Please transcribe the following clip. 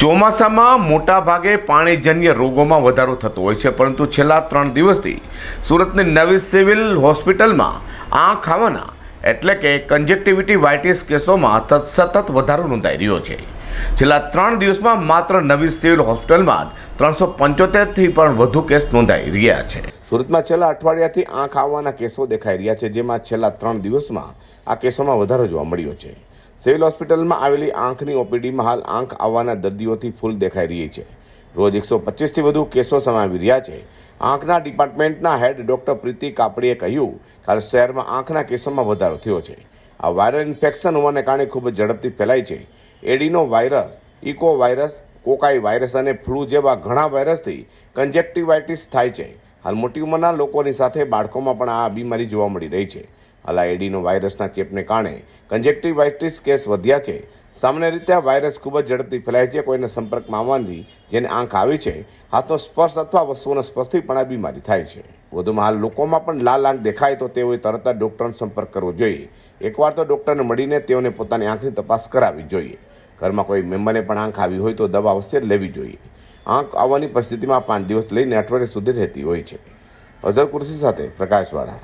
ચોમાસામાં મોટા ભાગે પાણીજન્ય રોગોમાં વધારો થતો હોય છે, પરંતુ છેલ્લા ત્રણ દિવસથી સુરતની નવી સિવિલ હોસ્પિટલમાં આંખ આવવાના એટલે કે કન્જેક્ટિવિટી વાઇટિસ કેસોમાં સતત વધારો નોંધાઈ રહ્યો છે. છેલ્લા ત્રણ દિવસમાં માત્ર નવી સિવિલ હોસ્પિટલમાં ત્રણસો પંચોતેરથી પણ વધુ કેસ નોંધાઈ રહ્યા છે. સુરતમાં છેલ્લા અઠવાડિયાથી આંખ આવવાના કેસો દેખાઈ રહ્યા છે, જેમાં છેલ્લા ત્રણ દિવસમાં આ કેસોમાં વધારો જોવા મળ્યો છે. સિવિલ હોસ્પિટલમાં આવેલી આંખની ઓપીડીમાં હાલ આંખ આવવાના દર્દીઓથી ફૂલ દેખાઈ રહી છે. રોજ એકસો પચીસથી વધુ કેસો સમાવી રહ્યા છે. આંખના ડિપાર્ટમેન્ટના હેડ ડોક્ટર પ્રીતિ કાપડીએ કહ્યું હાલ શહેરમાં આંખના કેસોમાં વધારો થયો છે. આ વાયરલ ઇન્ફેક્શન હોવાને કારણે ખૂબ જ ઝડપથી ફેલાય છે. એડિનો વાયરસ, ઇકો વાયરસ, કોકાઈ વાયરસ અને ફ્લૂ જેવા ઘણા વાયરસથી કંજેક્ટિવાઇટિસ થાય છે. હાલ મોટી ઉંમરના લોકોની સાથે બાળકોમાં પણ આ બીમારી જોવા મળી રહી છે. આ એડીનો વાયરસના ચેપને કારણે કંજેક્ટિવાઇટિસ કેસ વધ્યા છે. સામાન્ય રીતે આ વાયરસ ખૂબ જ ઝડપથી ફેલાય છે, કોઈના સંપર્કમાં આવવાથી જેને આંખ આવી છે, હાથનો સ્પર્શ અથવા વસ્તુઓનો સ્પર્શથી પણ આ બીમારી થાય છે. વધુમાં હાલ લોકોમાં પણ લાલ આંખ દેખાય તો તેઓએ તરત જ ડૉક્ટરનો સંપર્ક કરવો જોઈએ. એકવાર તો ડૉક્ટરને મળીને તેઓને પોતાની આંખની તપાસ કરાવવી જોઈએ. ઘરમાં કોઈ મેમ્બરને પણ આંખ આવી હોય તો દવા અવશ્ય લેવી જોઈએ. આંખ આવવાની પરિસ્થિતિમાં પાંચ દિવસ લઈને અઠવાડિયા સુધી રહેતી હોય છે. અઝર કુર્સી સાથે પ્રકાશવાળા.